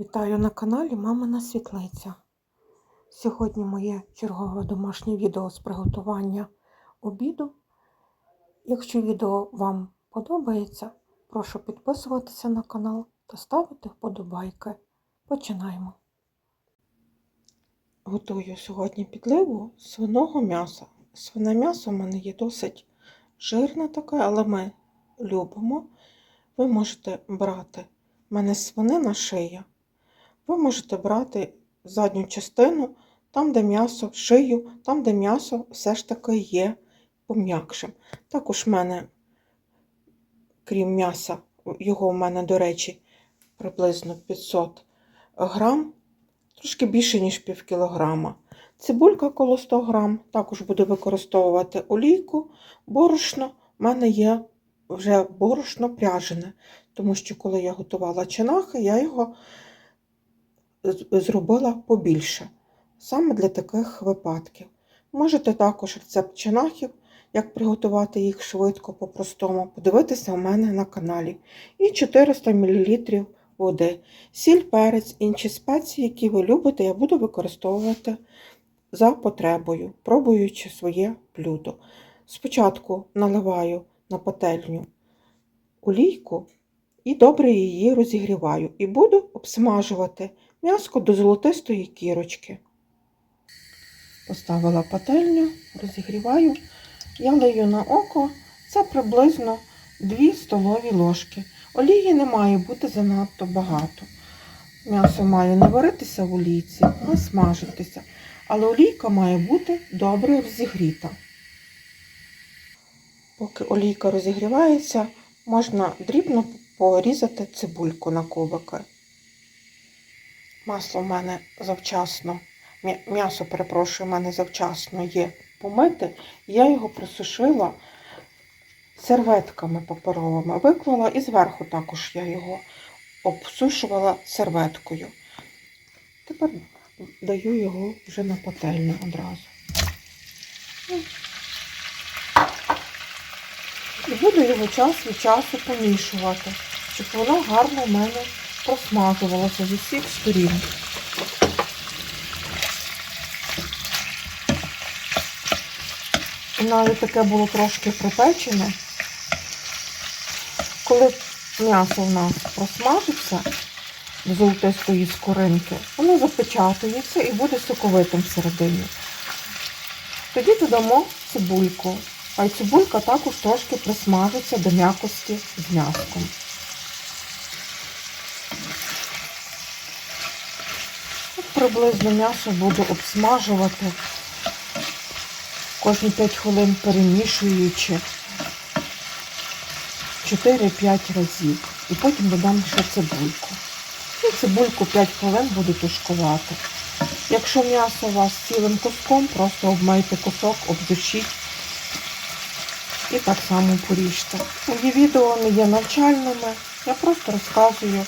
Вітаю на каналі Мамина Світлиця. Сьогодні моє чергове домашнє відео з приготування обіду. Якщо відео вам подобається, прошу підписуватися на канал та ставити вподобайки. Починаємо. Готую сьогодні підливу свиного м'яса. Свине м'ясо в мене є досить жирне таке, але ми любимо. Ви можете брати в мене свинина шия. Ви можете брати задню частину, там, де м'ясо, шию, там, де м'ясо все ж таки є пом'якшим. Також в мене, крім м'яса, його в мене, до речі, приблизно 500 грам, трошки більше, ніж пів кілограма. Цибулька коло 100 грам, також буду використовувати олійку, борошно. У мене є вже борошно пряжене, тому що коли я готувала чинахи, я його зробила побільше, саме для таких випадків. Можете також рецепт чинахів, як приготувати їх швидко, по-простому, подивитися у мене на каналі. І 400 мл води. Сіль, перець, інші спеції, які ви любите, я буду використовувати за потребою, пробуючи своє блюдо. Спочатку наливаю на пательню олійку і добре її розігріваю. І буду обсмажувати м'яско до золотистої кірочки. Поставила пательню, розігріваю, я лию на око, це приблизно 2 столові ложки. Олії не має бути занадто багато. М'ясо має не варитися в олійці, а смажитися. Але олійка має бути добре розігріта. Поки олійка розігрівається, можна дрібно порізати цибульку на кубики. Масло в мене завчасно, м'ясо, перепрошую, в мене завчасно є помите. Я його просушила серветками паперовими, виклала і зверху також я його обсушувала серветкою. Тепер даю його вже на пательню одразу. І буду його час від часу помішувати, щоб воно гарно в мене просмажувалося з усіх сторін. Навіть таке було трошки припечене. Коли м'ясо в нас просмажиться до золотистої скоринки, воно запечатується і буде соковитим всередині. Тоді додамо цибульку. А й цибулька також трошки присмажиться до м'якості з м'яском. Приблизно м'ясо буду обсмажувати кожні 5 хвилин перемішуючи 4-5 разів. І потім додам ще цибульку. І цибульку 5 хвилин буду тушкувати. Якщо м'ясо у вас цілим куском, просто обмийте кусок, обдушіть і так само поріжте. Мої відео не є навчальними, я просто розказую,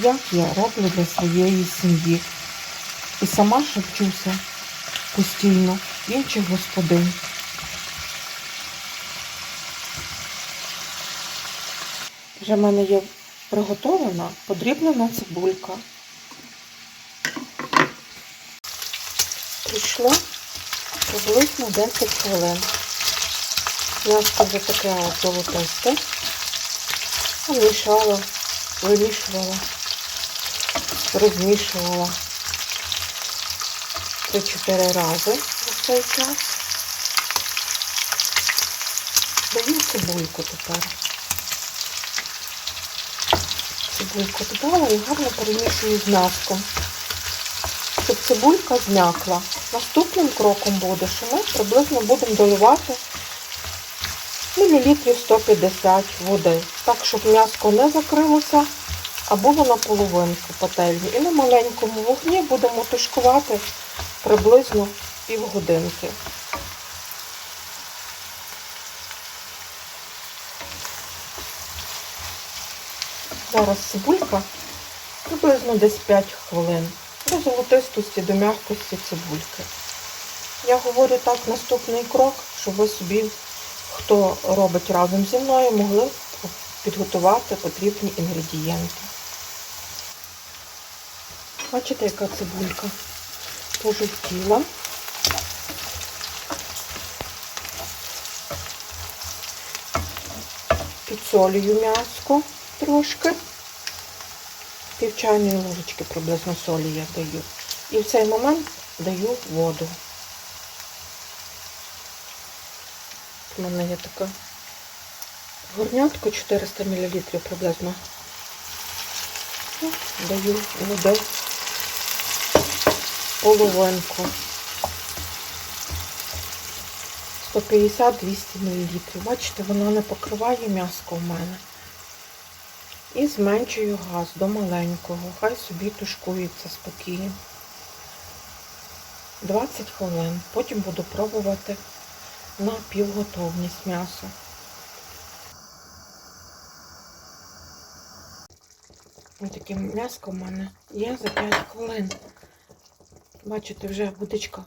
як я роблю для своєї сім'ї. І сама шепчуся постійно інших господинь. Вже в мене є приготована подрібнена цибулька. Прийшло приблизно 10 хвилин. М'ясо вже таке от золотисте. Вмішала, вимішувала, розмішувала 3-4 рази за цей час. Даю цибульку тепер. Цибульку додала і гарно перемішую з м'яском, щоб цибулька зм'якла. Наступним кроком буде, що ми приблизно будемо доливати мілілітрів 150 води. Так, щоб м'яско не закрилося, а було на половинку пательні. І на маленькому вогні будемо тушкувати приблизно півгодинки. Зараз цибулька приблизно десь 5 хвилин. До золотистості, до м'якості цибульки. Я говорю так, наступний крок, щоб ви собі, хто робить разом зі мною, могли підготувати потрібні інгредієнти. Бачите, яка цибулька пожовтіла. Підсолюю м'яско трошки. Пів чайної ложечки приблизно солі я даю. І в цей момент даю воду. У мене є така горнятко 400 мл приблизно. Даю води половинку. 150-200 мл. Бачите, воно не покриває м'яско в мене. І зменшую газ до маленького. Хай собі тушкується спокійно. 20 хвилин. Потім буду пробувати на півготовність м'яса. Ось таке м'яско в мене є за 5 хвилин. Бачите, вже будочка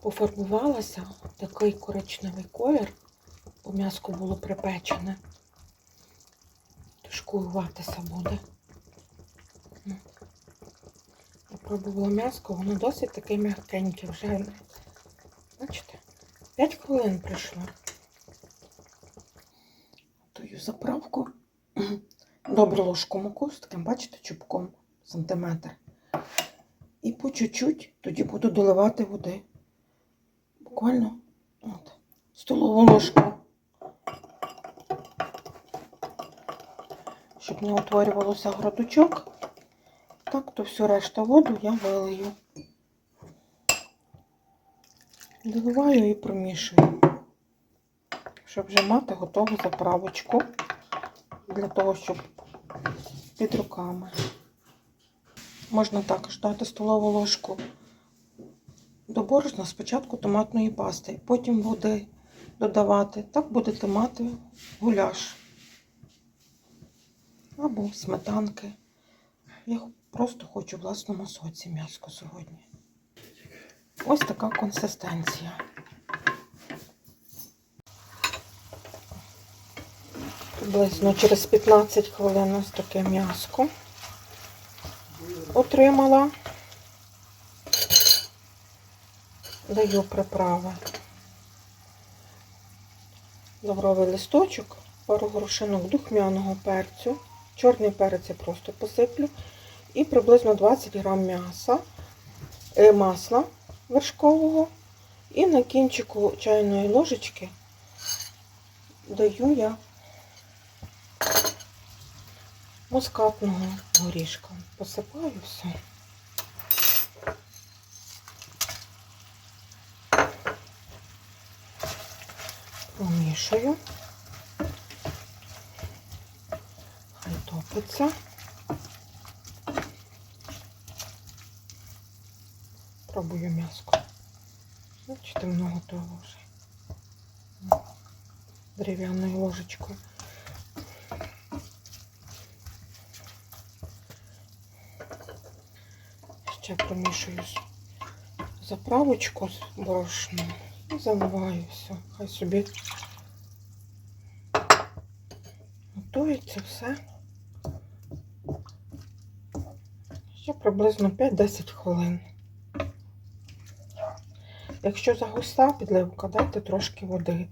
пофарбувалася. Такий коричневий колір, бо м'яско було припечене. Тушкуватися буде. Ну. Я пробувала м'яско, воно досить таке м'якеньке вже. Бачите? 5 хвилин пройшло. Готую заправку. Добру ложку муку з таким, бачите, чубком сантиметр. І по чуть-чуть тоді буду доливати води. Буквально от, столову ложку. Щоб не утворювалося грудочок. Так, то всю решту воду я вилию. Доливаю і промішую, щоб вже мати готову заправочку для того, щоб під руками. Можна також дати столову ложку до борошна спочатку томатної пасти, потім води додавати. Так будете мати гуляш або сметанки. Я просто хочу в власному соці м'яско сьогодні. Ось така консистенція. Приблизно через 15 хвилин ось таке м'яско отримала. Даю приправи. Лавровий листочок, пару горошинок духмяного перцю. Чорний перець я просто посиплю. І приблизно 20 грам м'яса, е, масла вершкового. І на кінчику чайної ложечки даю я мускатного горішка. Посипаю все. Помішаю. Хай топиться. Пробую м'яско. Бачите, воно готово вже. Дерев'яною ложечкою. Ще промішую заправочку з борошном і заливаю все. Хай собі готується все. Ще приблизно 5-10 хвилин. Якщо загуста підливка, дайте трошки води.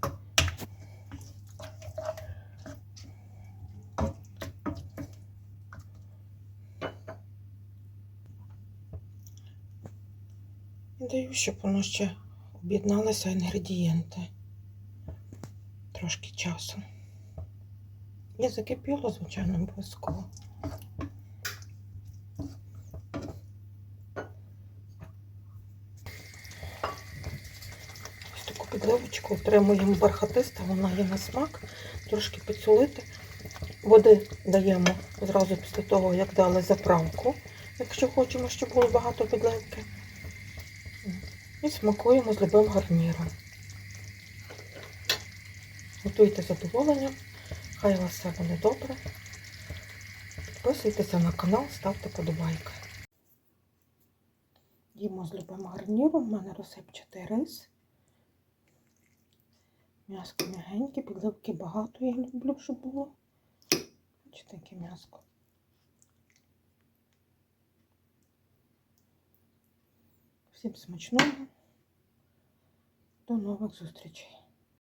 Даю, щоб воно ще об'єдналися інгредієнти. Трошки часу. І закипіло, звичайно, обов'язково. Ось таку підливочку отримуємо бархатиста, вона є на смак, трошки підсолити. Води даємо зразу після того, як дали заправку, якщо хочемо, щоб було багато підливки. І смакуємо з любим гарніром. Готуйте з задоволенням. Хай у вас все буде добре. Підписуйтеся на канал, ставте подобайки. Їмо з любим гарніром. У мене розсипчатий рис. М'яско м'ягеньке, підливки багато я люблю, щоб було. Бачите, яке м'яско. Всім смачного. До нових зустрічей.